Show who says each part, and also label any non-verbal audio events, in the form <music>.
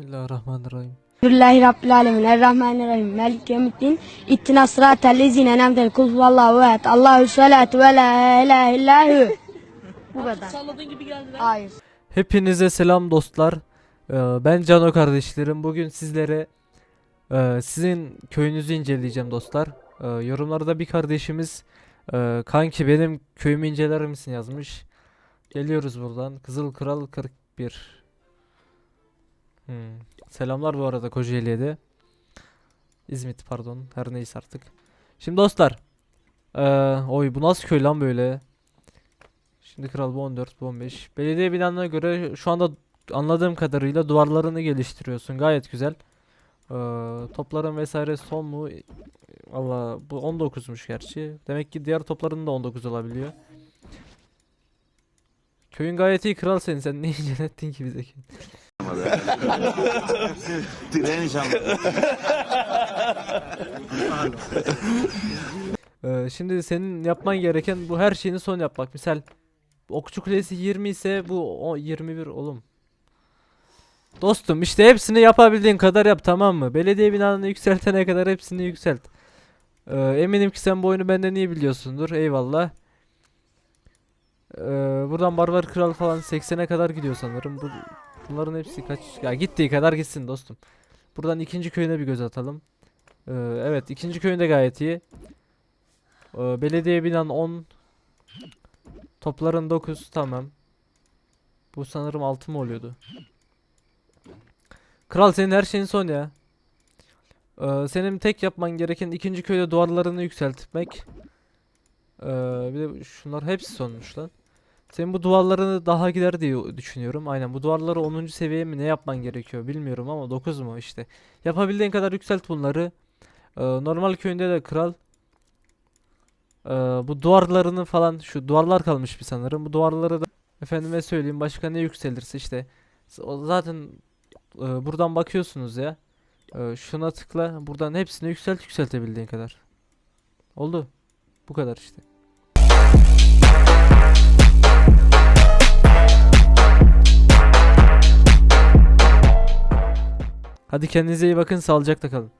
Speaker 1: Bismillahirrahmanirrahim.
Speaker 2: Bismillahi Rabbil Alemin. Errahmanirrahim. Melik Yevmiddin. İttina sıratel lezine nemdel kul vallahu ehad. Allahu salatu ve la ilahe illahu. Bu kadar.
Speaker 3: Salladığın gibi geldi lan.
Speaker 2: Hayır.
Speaker 1: Hepinize selam dostlar. Ee, Ben Cano kardeşlerim. Bugün sizlere e, sizin köyünüzü inceleyeceğim dostlar. Ee, Yorumlarda bir kardeşimiz e, kanki benim köyümü inceler misin yazmış. Geliyoruz buradan. Kızıl Kral 41. Hmm. Selamlar bu arada Kocaeli'ye de. İzmit pardon. Her neyse artık. Şimdi dostlar. e, oy bu nasıl köy lan böyle? Şimdi kral bu 14, bu 15. Belediye binana göre şu anda anladığım kadarıyla duvarlarını geliştiriyorsun. Gayet güzel. Ee, topların vesaire son mu? Valla bu 19'muş gerçi. Demek ki diğer topların da 19 olabiliyor. Köyün gayet iyi kral senin. Sen ne incelettin <laughs> ki bize?
Speaker 4: Tren <laughs> inşallah.
Speaker 1: Ee, şimdi senin yapman gereken bu her şeyini son yapmak. Misal okçu kulesi 20 ise bu o 21 oğlum. Dostum işte hepsini yapabildiğin kadar yap tamam mı? Belediye binanını yükseltene kadar hepsini yükselt. Ee, eminim ki sen bu oyunu benden iyi biliyorsundur. Eyvallah. Ee, buradan Barbar Kral falan 80'e kadar gidiyor sanırım. Bu, bunların hepsi kaç? Ya gittiği kadar gitsin dostum. Buradan ikinci köyüne bir göz atalım. Ee, evet ikinci köyünde gayet iyi. Ee, belediye binan 10 Topların 9 tamam. Bu sanırım 6 mı oluyordu? Kral senin her şeyin son ya. Ee, senin tek yapman gereken ikinci köyde duvarlarını yükseltmek. Ee, bir de şunlar hepsi sonmuş lan. Senin bu duvarlarını daha gider diye düşünüyorum. Aynen bu duvarları 10. seviyeye mi ne yapman gerekiyor bilmiyorum ama 9 mu işte. Yapabildiğin kadar yükselt bunları. Ee, normal köyünde de kral ee, bu duvarlarını falan şu duvarlar kalmış bir sanırım. Bu duvarları da efendime söyleyeyim başka ne yükselirse işte zaten e, buradan bakıyorsunuz ya. Ee, şuna tıkla buradan hepsini yükselt yükseltebildiğin kadar. Oldu. Bu kadar işte. Hadi kendinize iyi bakın sağlıcakla kalın.